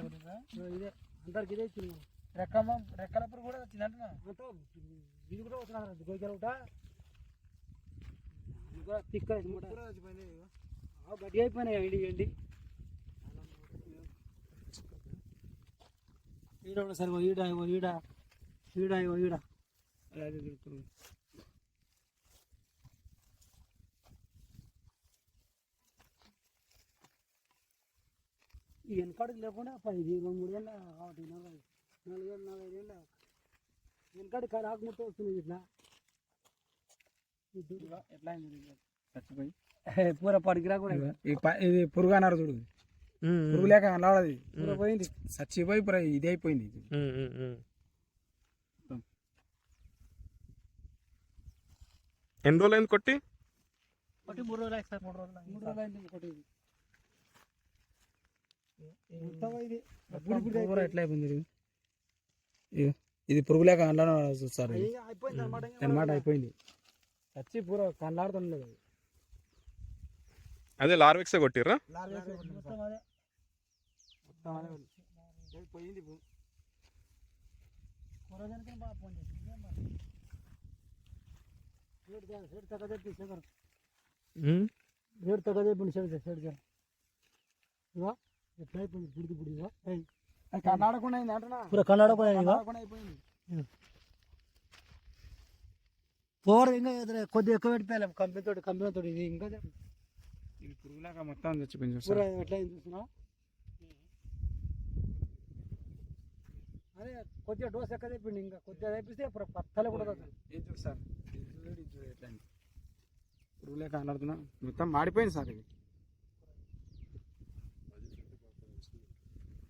గురించా? ఇదే. అందరికి ఇదే ఇచ్చింది రెక్కమ్మ రెక్కల పురుగు కూడా వచ్చింది అంటున్నా ఇది కూడా. వస్తున్నారు గోయికల ఒకట తిక్క గట్టిగా అయిపోయినాయి ఎండి ఎండి ఈడ ఈడ ఈడ. ఈడ ఈడ. అదే తిరుగుతుంది ఈ వెనకాడికి లేకుండా పది మూడు ఏళ్ళ ఒకటి నలభై నాలుగేళ్ళు నలభై ఏళ్ళ వెనకాడి రాకముట్ట వస్తుంది ఇట్లా. ఎట్లా? చచ్చిపోయి. పూర పడికిరా కూడా ఇది పురుగు అన్నారు చూడు. పురుగు లేక కనలాడది పూర పోయింది. చచ్చిపోయి పుర ఇది అయిపోయింది ఇది. ఎన్ని రోజులు అయింది కొట్టి ఒకటి మూడు రోజులు సార్ మూడు రోజులు మూడు రోజులు అయింది ఒకటి ఇది. మొత్తం ఇది బుడి బుడి పురుగు కూడా ఎట్లా అయిపోయింది ఇది? పురుగు లేక కనలాడ చూస్తారు అనమాట అయిపోయింది చచ్చి పూర కనలాడుతుండలేదు అది. అదే లార్వెక్సే కొట్టిర్రా? పోయింది పూ. కూరగాయలకి బాగా ఫోన్ చేసింది. మరి. సైడ్ దా- సైడ్ తగ్గ చెప్పి శేఖర్ సైడ్ తగ్గ చెప్పండి సైడ్ సైడ్ సార్ ఇవా ఎట్లా అయిపోయింది బుడిది? బుడిగా అది కనలాడకుండా అయింది పూర అయిపోయింది పోరు ఇంకా ఎదురు కొద్దిగా ఎక్కువ పెట్టిపోయాలి కంపెనీ తోటి కంపెనీ తోటి ఇది ఇంకా ఇది పురుగు లేక మొత్తం చచ్చిపోయింది పూర? ఎట్లా చూస్తున్నా అదే కొద్దిగా డోస్ ఎక్కడ తెప్పిండి ఇంకా? కొద్దిగా తెప్పిస్తే పూర పత్తలే కూడా. ఇది చూడు సార్? ఎట్లా అయింది. పురుగు లేక కనలాడుతున్నా మొత్తం మాడిపోయింది సార్ ఇది.